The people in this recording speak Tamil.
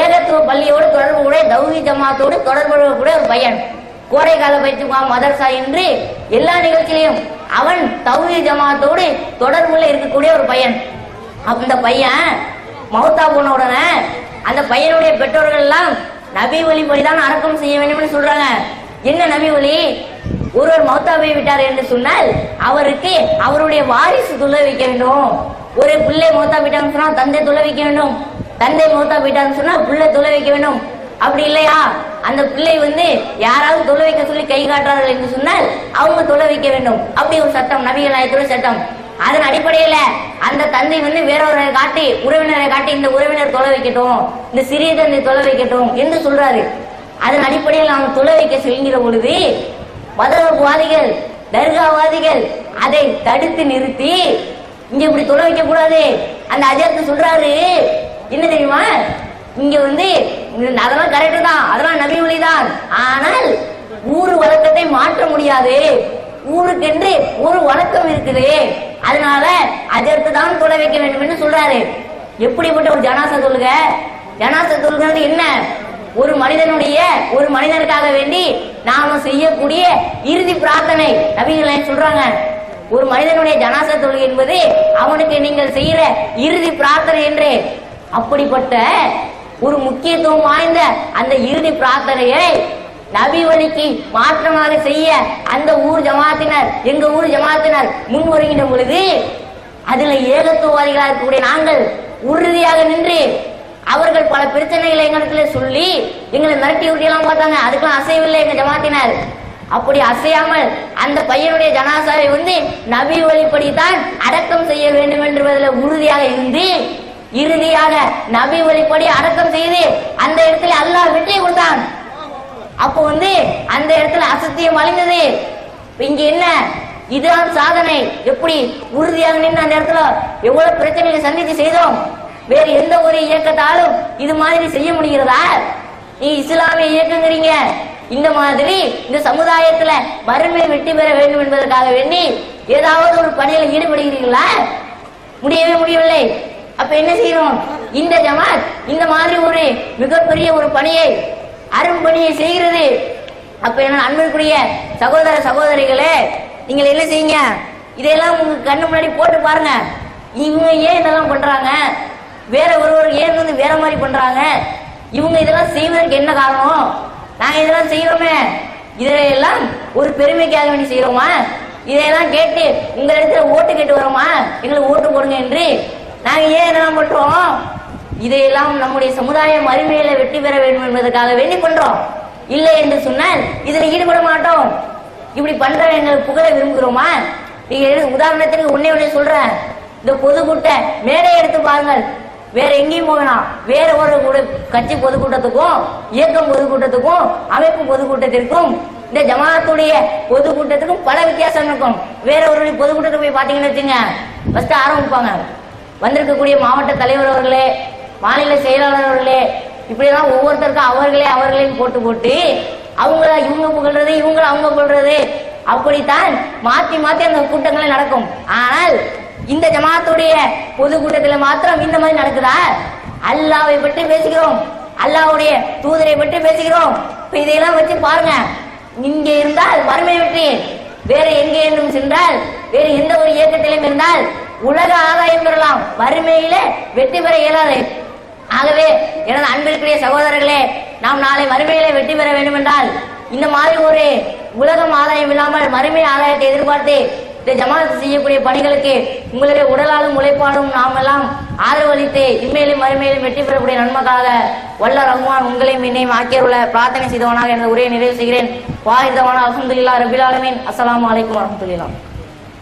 ஏகத்துவ பள்ளியோடு தொடர்புடைய தௌஹி ஜமாத்தோடு தொடர்புடைய ஒரு பையன். கோடைக்கால பயிற்சி முகாம் மதர்சா என்று எல்லா நிகழ்ச்சியிலையும் அவன் தௌஹி ஜமாத்தோடு தொடர்புல இருக்கக்கூடிய ஒரு பையன். அந்த பையன் மௌத்தா போன உடனே அந்த பையனுடைய பெற்றோர்கள் எல்லாம் நபி வழிபடிதான் அடக்கம் செய்ய வேண்டும்னு சொல்றாங்க. என்ன நபி ஒளி ஒருவர் மௌத்தா போய் விட்டார் என்று சொன்னால் அவருக்கு அவருடைய வாரிசு துள்ள வைக்க வேண்டும். ஒரு பிள்ளை மௌத்தா விட்டாங்க சொன்னா தந்தை துள்ள வைக்க வேண்டும். தந்தை மூத்தா போயிட்டான்னு சொன்னா பிள்ளை தொலை வைக்க வேண்டும் அப்படி இல்லையா? அந்த பிள்ளை வந்து யாராவது தொலை வைக்க சொல்லி கை காட்டுறார்கள் என்று சொன்னால் அவங்க தொலை வைக்க வேண்டும். அப்படி ஒரு சட்டம் நபிகள் நாயகத்தோட சட்டம். அதன் அடிப்படையில அந்த தந்தை வந்து வேறொருவரை காட்டி உறவினரை காட்டி இந்த உறவினர் தொலை வைக்கட்டும் இந்த சிறிய தந்தை தொலை வைக்கட்டும் என்று சொல்றாரு. அதன் அடிப்படையில் அவன் தொலை வைக்க செல்கிற பொழுது மதவாதிகள் தர்காவாதிகள் அதை தடுத்து நிறுத்தி இங்க இப்படி தொலை வைக்க கூடாது. அந்த அஜயத்து சொல்றாரு என்ன தெரியுமா? இங்க வந்து இந்த- அதெல்லாம் கரெக்டு தான். அதெல்லாம் நபி ஒளிதான் ஆனால் ஊர் வழக்கத்தை மாற்ற முடியாது. ஊருக்கென்று ஒரு வழக்கம் இருக்குது. அதனால அதற்கு தான் தொலை வைக்க வேண்டும் என்று சொல்றாரு. எப்படிப்பட்ட ஒரு ஜனாசா தொழுக? ஜனாசா தொழுகிறது என்ன? ஒரு மனிதனுடைய ஒரு மனிதனுக்காக வேண்டி நாம செய்யக்கூடிய இறுதி பிரார்த்தனை. நபிகள் சொல்றாங்க. ஒரு மனிதனுடைய ஜனாசா தொழுகை என்பது அவனுக்கு நீங்கள் செய்யற இறுதி பிரார்த்தனை என்று. அப்படிப்பட்ட ஒரு முக்கியத்துவம் வாய்ந்த அந்த இறுதி பிரார்த்தனையை நபி வழிக்கு மாற்றமாக செய்ய அந்த ஊர் ஜமாத்தினர் எங்க ஊர் ஜமாத்தினர் முன் வருகின்ற பொழுது அதுல ஏகத்துவவாதிகளாக இருக்கக்கூடிய நாங்கள் உறுதியாக நின்று அவர்கள் பல பிரச்சனைகளை எங்களுக்கு சொல்லி எங்களை மிரட்டி விட்டியெல்லாம் பார்த்தாங்க. அதுக்கெல்லாம் அசைவில்லை எங்க ஜமாத்தினர். அப்படி அசையாமல் அந்த பையனுடைய ஜனாசாவை வந்து நபி வழிப்படி தான் அடக்கம் செய்ய வேண்டும் என்பதில் உறுதியாக இருந்து இறுதியாக நபி ஒளிப்படி அடக்கம் செய்து அந்த இடத்துல அல்லாஹ் வெற்றி கொடுத்தான். அப்போ வந்து அந்த இடத்துல அசத்தியம் அழிந்தது. இங்க என்ன? இதுதான் சாதனை. எப்படி? உறுதியாக நின்று அந்த இடத்துல எவ்வளவு பிரச்சனைகளை சந்தித்து செய்தோம். வேறு எந்த ஒரு இயக்கத்தாலும் இது மாதிரி செய்ய முடிகிறதா? நீ இஸ்லாமிய இயக்கங்கிறீங்க. இந்த மாதிரி இந்த சமுதாயத்துல வறுமை வெற்றி பெற வேண்டும் என்பதற்காக வேண்டி ஏதாவது ஒரு பணியில ஈடுபடுகிறீர்களா? முடியவே முடியவில்லை. அப்ப என்ன செய்யறோம் இந்த ஜமாத் இந்த மாதிரி ஒரு மிகப்பெரிய ஒரு பணியை அரும்பணியை செய்கிறது. அப்ப என்ன அன்பிற்குரிய சகோதர சகோதரிகளே நீங்கள் என்ன செய்யுங்க? இதையெல்லாம் உங்க கண்ணு முன்னாடி போட்டு பாருங்க. இவங்க ஏன் இதெல்லாம் பண்றாங்க? வேற ஒருவர் ஏன் வந்து வேற மாதிரி பண்றாங்க? இவங்க இதெல்லாம் செய்வதற்கு என்ன காரணம்? நாங்க இதெல்லாம் செய்யறோமே இதையெல்லாம் ஒரு பெருமைக்காக வேண்டி செய்யறோமா இதையெல்லாம் கேட்டு உங்க இடத்துல ஓட்டு கேட்டு வரோமா? எங்களுக்கு ஓட்டு போடுங்க என்று நாங்க ஏன் இதெல்லாம் பண்றோம் இதையெல்லாம் நம்முடைய சமுதாயம் அருமையில வெற்றி பெற வேண்டும் என்பதற்காக வேண்டி பண்றோம் இல்லை என்று சொன்னால் இதில் ஈடுபட மாட்டோம். இப்படி பண்ற எங்களை புகழ விரும்புகிறோமா? நீங்க உதாரணத்துக்கு உன்னை உடனே சொல்றேன். இந்த பொதுக்கூட்ட மேடை எடுத்து பாருங்கள். வேற எங்கேயும் போகலாம். வேற ஒரு கூட கட்சி பொதுக்கூட்டத்துக்கும் இயக்கம் பொதுக்கூட்டத்துக்கும் அமைப்பு பொதுக்கூட்டத்திற்கும் இந்த ஜமாத்துடைய பொதுக்கூட்டத்துக்கும் பல வித்தியாசம் இருக்கும். வேற ஒரு பொதுக்கூட்டத்துக்கு போய் பாத்தீங்கன்னு வச்சுங்க. ஃபர்ஸ்ட் ஆரம்பிப்பாங்க. வந்திருக்கக்கூடிய மாவட்ட தலைவர் அவர்களே மாநில செயலாளர் அவர்களே இப்படியெல்லாம் ஒவ்வொருத்தருக்கும் அவர்களே அவர்களேன்னு போட்டு போட்டு அவங்கள இவங்க புகழ்றது இவங்கள அவங்க புகழ்றது அப்படித்தான் மாத்தி மாத்தி அந்த கூட்டங்களே நடக்கும். ஆனால் இந்த ஜமாத்துடைய பொது கூட்டத்தில் மாத்திரம் இந்த மாதிரி நடக்குதா? அல்லாவை பற்றி பேசுகிறோம். அல்லாவுடைய தூதரை பற்றி பேசுகிறோம். இப்ப இதையெல்லாம் வச்சு பாருங்க. இங்கே இருந்தால் வறுமை வெற்றி வேற எங்கே என்றும் சென்றால் வேறு எந்த ஒரு இயக்கத்திலும் இருந்தால் உலக ஆதாயம் பெறலாம் வறுமையில வெற்றி பெற இயலாது. ஆகவே எனது அன்பிற்குரிய சகோதரர்களே நாம் நாளை வறுமையிலே வெற்றி பெற வேண்டும் என்றால் இந்த மாதிரி ஒரு உலகம் ஆதாயம் இல்லாமல் மறுமை ஆதாயத்தை எதிர்பார்த்து இந்த ஜமாத் செய்யக்கூடிய பணிகளுக்கு உங்களுடைய உடலாலும் உழைப்பாலும் நாம் எல்லாம் ஆதரவு அளித்து இன்மையிலும் மறுமையிலும் வெற்றி பெறக்கூடிய நன்மக்காக வல்ல ரஹ்மான் உங்களையும் என்னையும் ஆக்கியருள்ள பிரார்த்தனை செய்தவனாக எனது உரையை நிறைவு செய்கிறேன். வாயுதவான அலமதுல்லா ரபிலாலமின் அஸ்லாம் அஸ்ஸலாமு அலைக்கும்